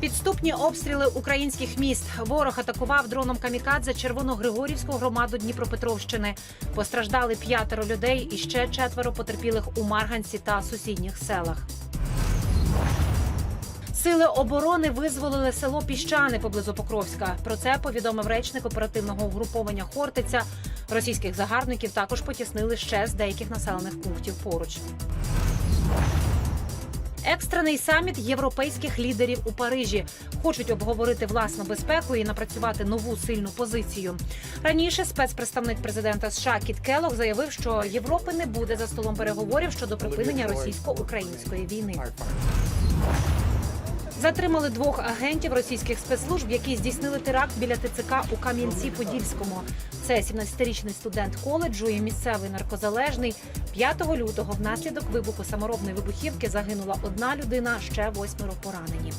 Підступні обстріли українських міст. Ворог атакував дроном камікадзе Червоногригорівську громаду Дніпропетровщини. Постраждали п'ятеро людей і ще четверо потерпілих у Марганці та сусідніх селах. Сили оборони визволили село Піщани поблизу Покровська. Про це повідомив речник оперативного угруповання Хортиця. Російських загарбників також потіснили ще з деяких населених пунктів поруч. Екстрений саміт європейських лідерів у Парижі хочуть обговорити власну безпеку і напрацювати нову сильну позицію. Раніше спецпредставник президента США Кіт Келлог заявив, що Європи не буде за столом переговорів щодо припинення російсько-української війни. Затримали двох агентів російських спецслужб, які здійснили теракт біля ТЦК у Кам'янці-Подільському. Це 17-річний студент коледжу і місцевий наркозалежний. 5 лютого внаслідок вибуху саморобної вибухівки загинула одна людина, ще восьмеро поранені.